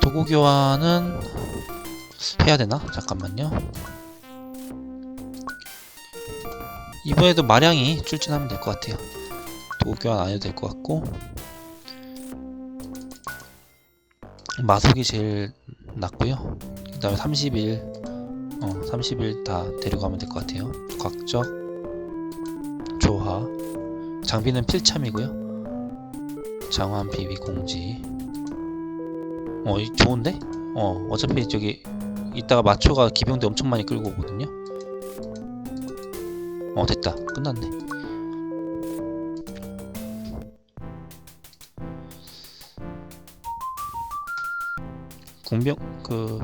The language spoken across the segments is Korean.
도구 교환은 해야 되나? 잠깐만요. 이번에도 마량이 출진하면 될 것 같아요. 도구 교환 안 해도 될 것 같고 마속이 제일 낫고요. 그 다음에 30일 어 30일 다 데려가면 될 것 같아요. 곽적 조화 장비는 필참이고요. 장환 비비 공지 어 이- 좋은데? 어 어차피 저기 이따가 마초가 기병대 엄청 많이 끌고 오거든요. 어 됐다 끝났네. 공병 그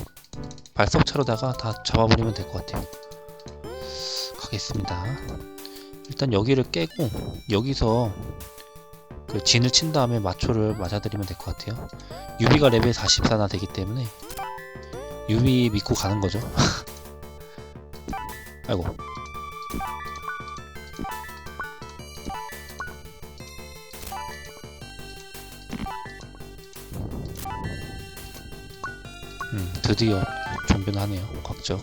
발석차로다가 다 잡아버리면 될 것 같아요. 가겠습니다. 일단 여기를 깨고 여기서 그 진을 친 다음에 마초를 맞아들이면 될 것 같아요. 유비가 레벨 44나 되기 때문에 유비 믿고 가는 거죠. 아이고. 음, 드디어 좀비는 하네요. 곽적.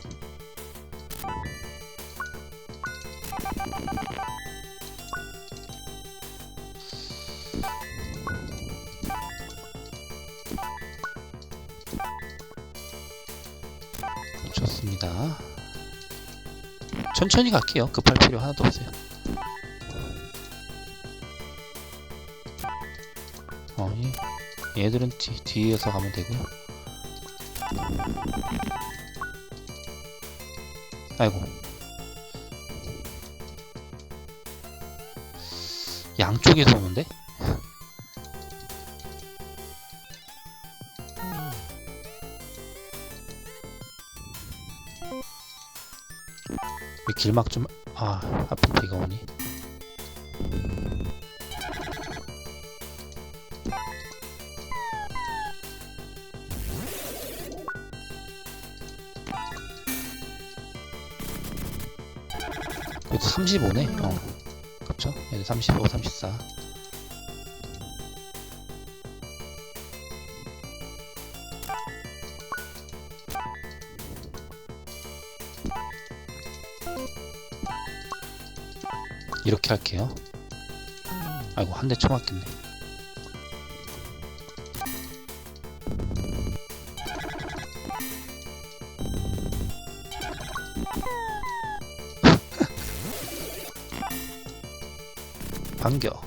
좋습니다. 천천히 갈게요. 급할 필요 하나도 없어요. 어, 이, 얘들은 뒤, 뒤에서 가면 되고요. 아이고. 양쪽에서 오는데? 길막 좀, 아, 아픈 비가 오니. 그래도 35네? 어. 그쵸? 얘들 35, 34. 이렇게 할게요. 아이고, 한 대 쳐맞겠네. 반겨.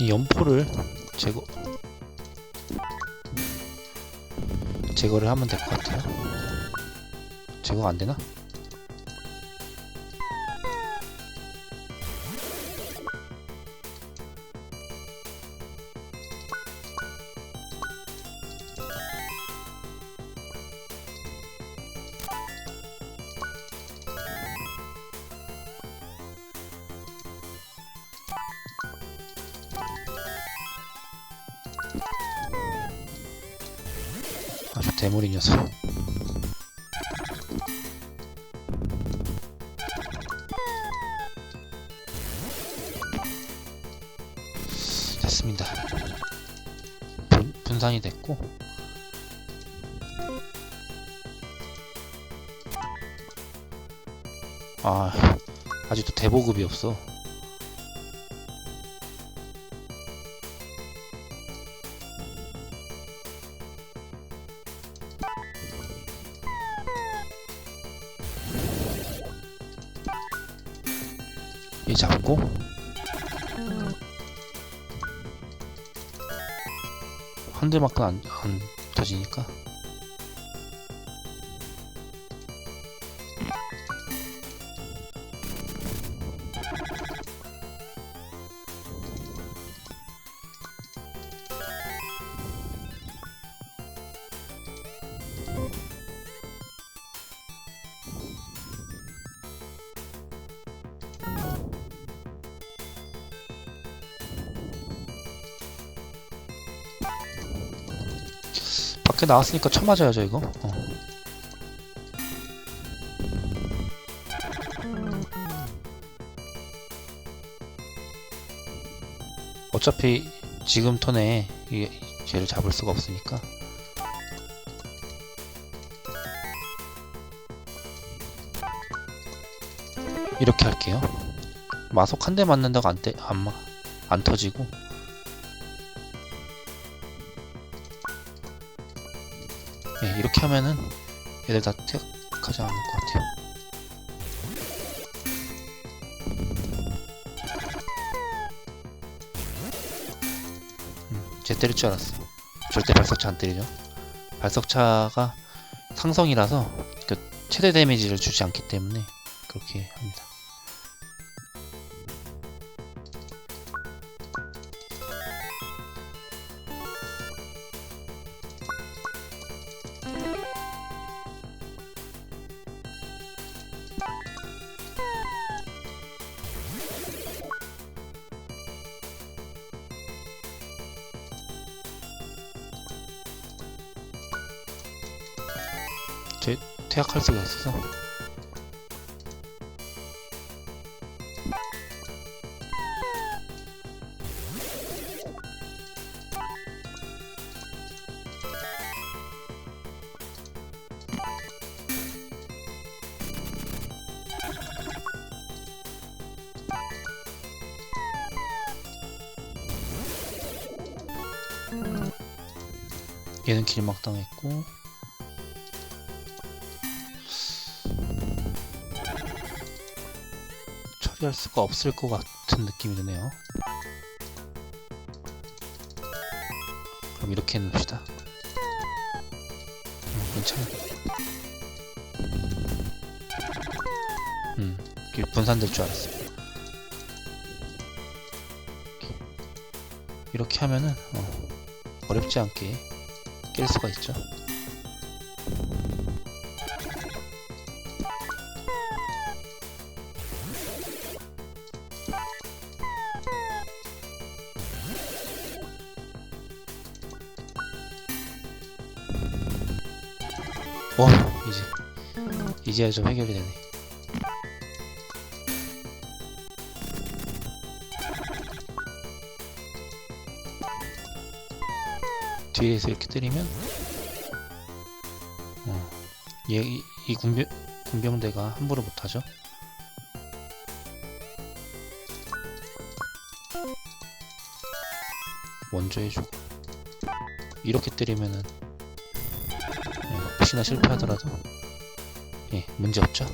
이 연포를 제거 제거를 하면 될 것 같아요. 제거가 안 되나? 대물이 녀석. 됐습니다. 분, 분산이 됐고 아 아직도 대보급이 없어. 한 대만큼 안, 안 터지니까 밖에 나왔으니까 쳐맞아야죠 이거. 어. 어차피 지금 턴에 이 쟤를 잡을 수가 없으니까. 이렇게 할게요. 마속 한대 맞는다고 안, 떼, 안, 마, 안 터지고 이렇게 하면은 얘들 다 퇴각하지 않을 것 같아요. 음, 쟤 때릴 줄 알았어. 절대 발석차 안 때리죠. 발석차가 상성이라서 그 최대 데미지를 주지 않기 때문에 그렇게 합니다. 얘는 길막 당했고 처리할 수가 없을 것 같은 느낌이 드네요. 그럼 이렇게 해놓읍시다. 음, 괜찮아. 음, 이게 분산될 줄 알았어. 이렇게 하면은 어, 어렵지 않게 깰 수가 있죠. 오 이제 이제야 좀 해결이 되네 뒤에서 이렇게 때리면 어, 얘, 이, 이 군병, 군병대가 함부로 못하죠 먼저 해주고 이렇게 때리면은 예, 혹시나 실패하더라도 예, 문제 없죠.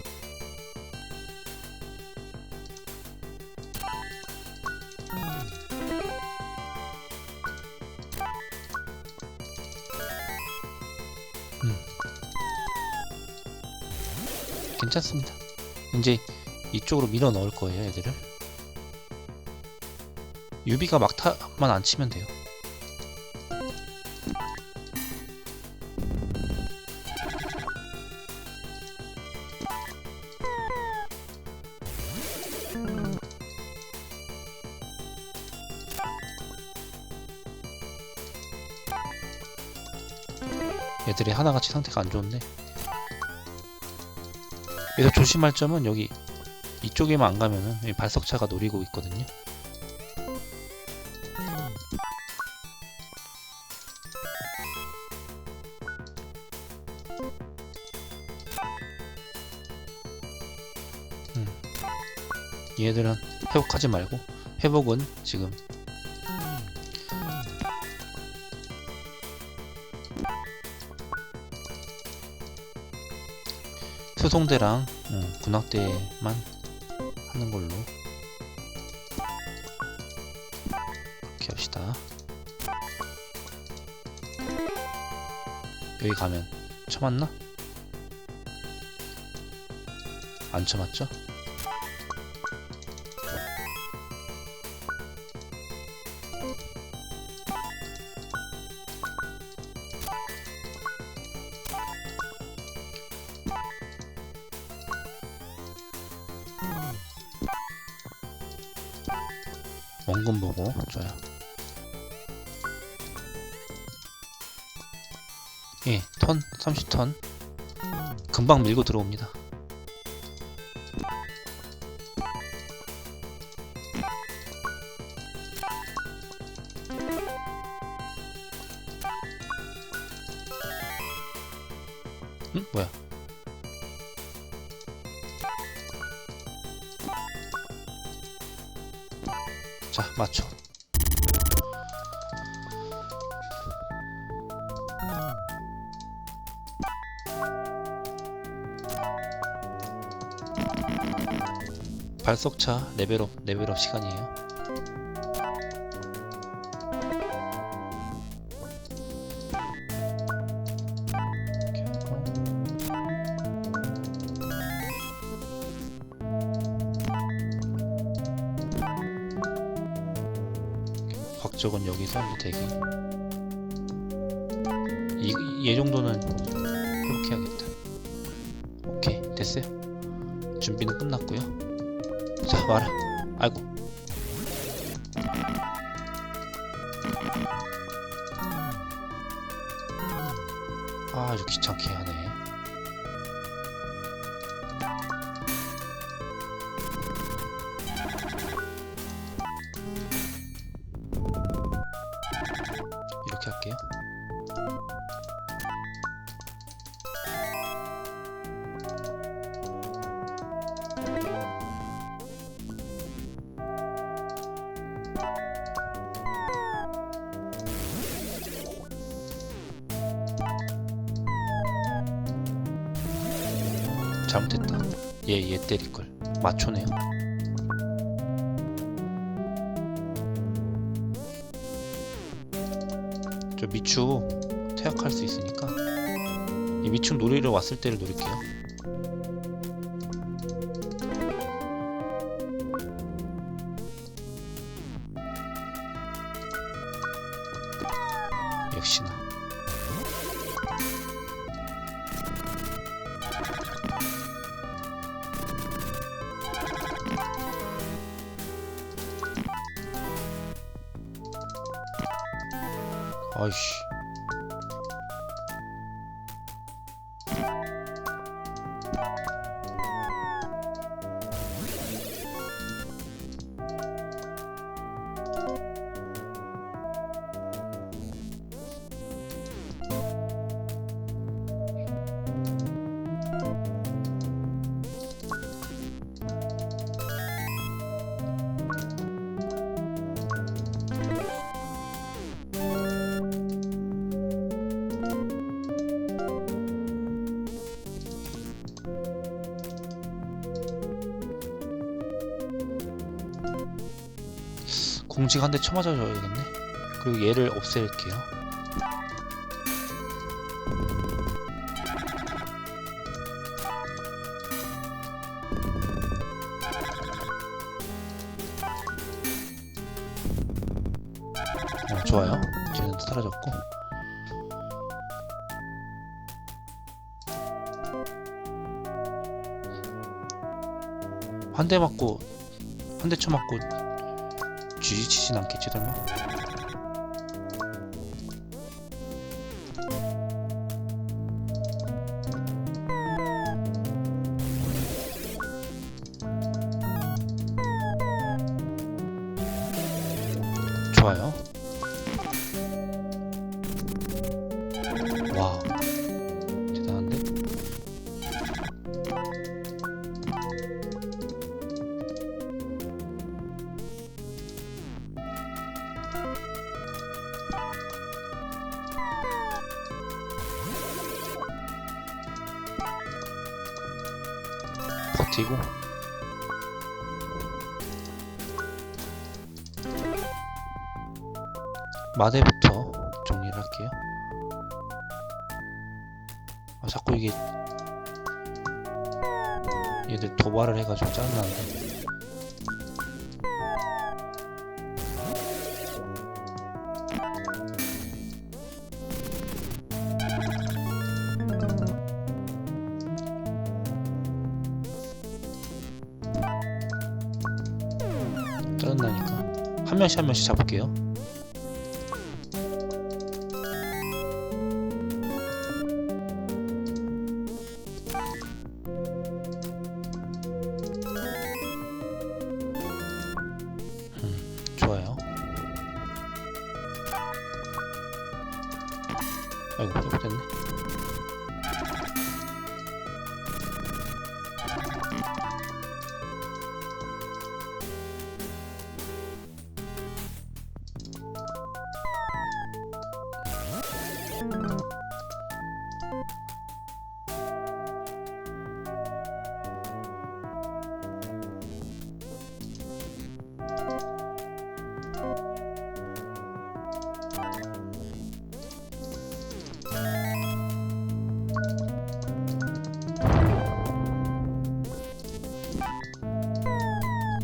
괜찮습니다. 이제 이쪽으로 밀어 넣을 거예요, 애들을. 유비가 막타만 안 치면 돼요. 애들이 하나같이 상태가 안 좋은데 그래서 조심할 점은 여기 이쪽에만 안 가면은 발석차가 노리고 있거든요 음. 얘들은 회복하지 말고 회복은 지금 수송대랑 음, 군악대만 하는 걸로 그렇게 합시다. 여기 가면 쳐맞나? 안 쳐맞죠? 원금 보고 좋아요. 예, 턴 30턴 금방 밀고 들어옵니다. 응? 뭐야? 자, 맞춰. 발석차 레벨업 레벨업 시간이에요. 곽적은 여기서 대기. 이, 이 정도는 회복해야겠다. 오케이 됐어요. 준비는 끝났고요. 자 와라 아이고 아, 아주 귀찮게 하네 잘못했다. 얘 얘 때릴걸. 맞초네요. 저 미추 퇴학할 수 있으니까. 이 미축 노리러 왔을 때를 노릴게요 아이씨 공직 한대 쳐맞아 줘야겠네. 그리고 얘를 없앨게요. 어, 좋아요. 쟤는 사라졌고. 한 대 맞고 한 대 쳐맞고 쥐지치진 않겠지 설마? 좋아요 와대 버티고 마대부터 정리를 할게요. 아, 자꾸 이게 얘들 도발을 해가지고 짜증나는 데 짜증나니까 한 명씩 한 명씩 잡을게요.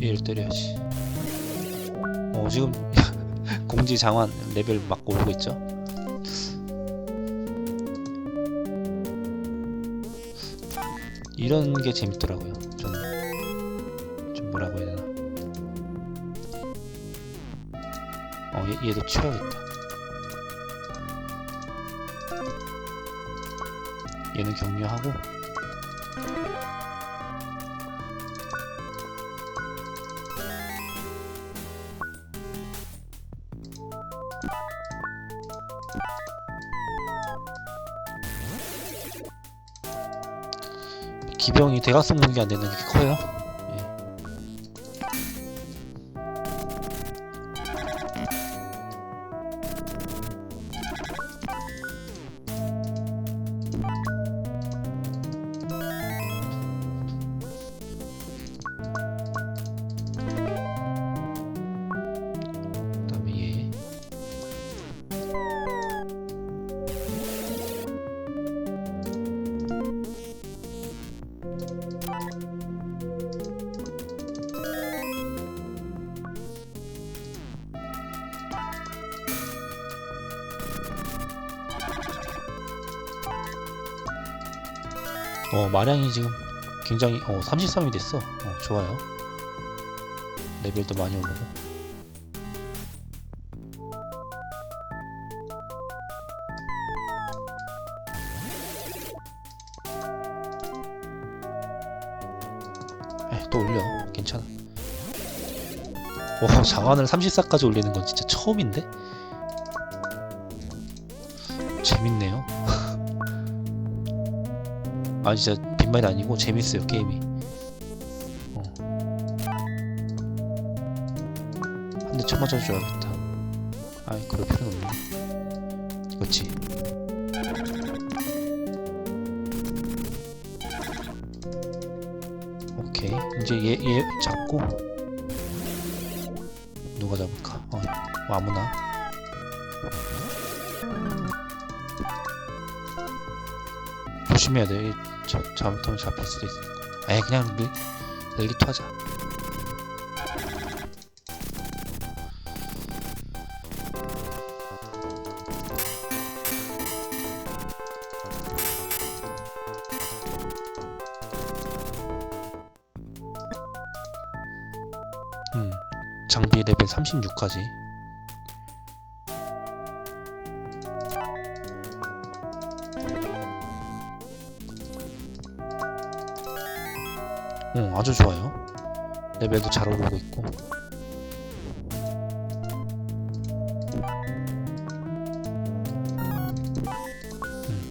얘를 때려야지. 어 지금 공지 장관 레벨 막 오르고 있죠. 이런 게 재밌더라고요. 저는 좀 뭐라고 해야 되나. 어 얘, 얘도 치워야겠다. 얘는 격려하고 기병이 대각선 공격이 안 되는 게 커요. 어 마량이 지금 굉장히 어 33이 됐어. 어 좋아요. 레벨도 많이 오르고. 에, 또 올려. 괜찮아. 와, 장관을 34까지 올리는 건 진짜 처음인데? 재밌네요. 아, 진짜 빈말이 아니고 재밌어요, 게임이. 어. 한대 쳐 맞아줘야겠다. 아이, 그럴 필요는 없네. 그렇지. 오케이. 이제 얘, 얘 잡고. 누가 잡을까? 어, 뭐 아무나. 조심해야 돼. 이 자, 잘못하면 잡힐 수도 있으니까. 에이, 그냥 릴, 렐리토 하자. 음, 장비 레벨 36까지. 아주 좋아요. 레벨도 잘 오르고 있고. 음.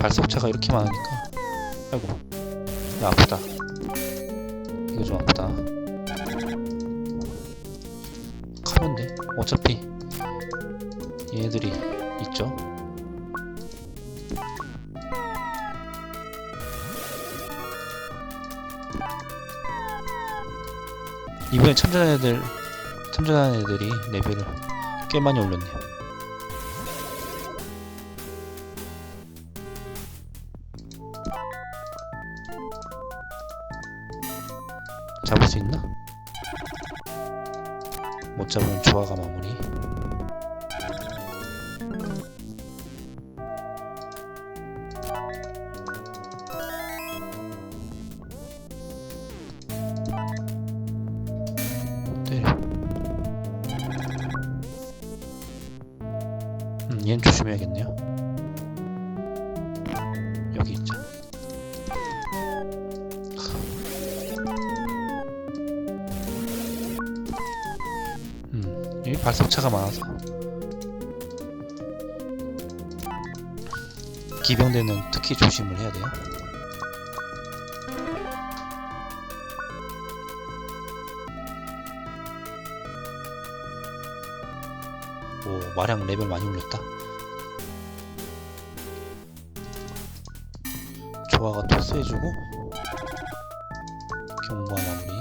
발석차가 이렇게 많으니까. 아이고, 야, 아프다. 이거 좀 아프다. 돼. 어차피 얘네들이 있죠. 이번에 참전한 애들 참전한 애들이 레벨을 꽤 많이 올렸네요. 얘는 조심해야겠네요. 여기 있자. 음, 여기 발석차가 많아서. 기병대는 특히 조심을 해야 돼요. 마량 레벨 많이 올렸다. 조화가 토스해주고 경과 마무리.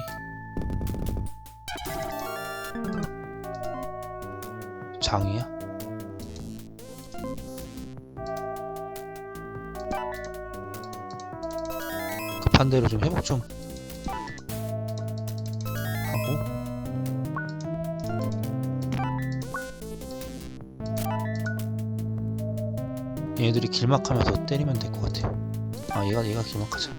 장이야? 급한 대로 좀 회복 좀 얘들이 길막하면서 때리면 될 것 같아. 아 얘가 얘가 길막하자.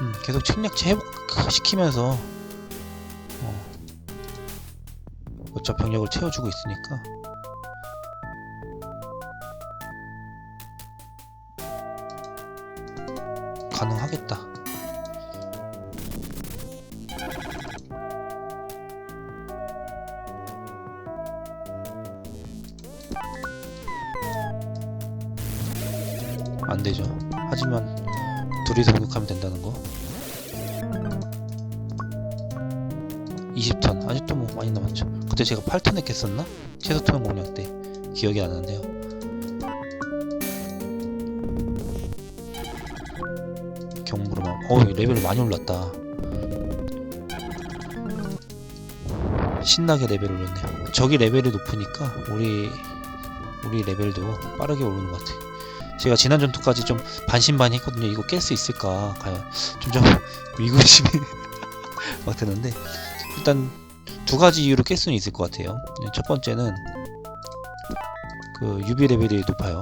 음, 계속 책략치 회복시키면서 어, 어차 병력을 채워주고 있으니까 가능하겠다. 안 되죠. 하지만 둘이서 공격하면 된다는 거. 20턴 아직도 뭐 많이 남았죠. 그때 제가 8턴 했겠었나? 최소 투명 공략 때 기억이 안 나는데요. 경무로만 어 레벨이 많이 올랐다. 신나게 레벨 올렸네요. 적이 레벨이 높으니까 우리 우리 레벨도 빠르게 오르는 것 같아. 제가 지난 전투까지 좀 반신반의 했거든요. 이거 깰 수 있을까? 과연 점점 의구심이 막 드는데 일단 두 가지 이유로 깰 수는 있을 것 같아요. 첫 번째는 그 유비 레벨이 높아요.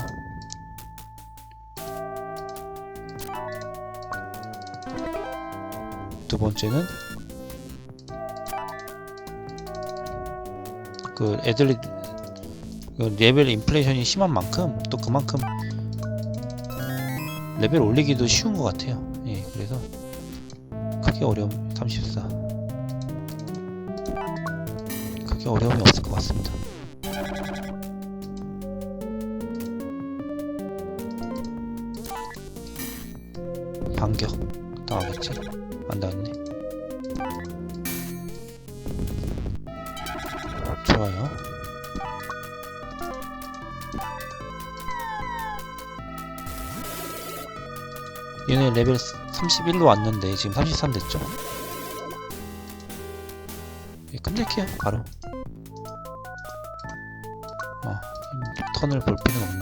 두 번째는 그 애들이 그 레벨 인플레이션이 심한 만큼 또 그만큼 레벨 올리기도 쉬운 것 같아요. 예, 그래서 크게 어려움 34 어려움이 없을 것 같습니다. 반격 당하겠지? 안 닿았네. 좋아요. 얘네 레벨 31로 왔는데 지금 33 됐죠? 예, 끝낼게요 바로 턴을 볼 필요는 없는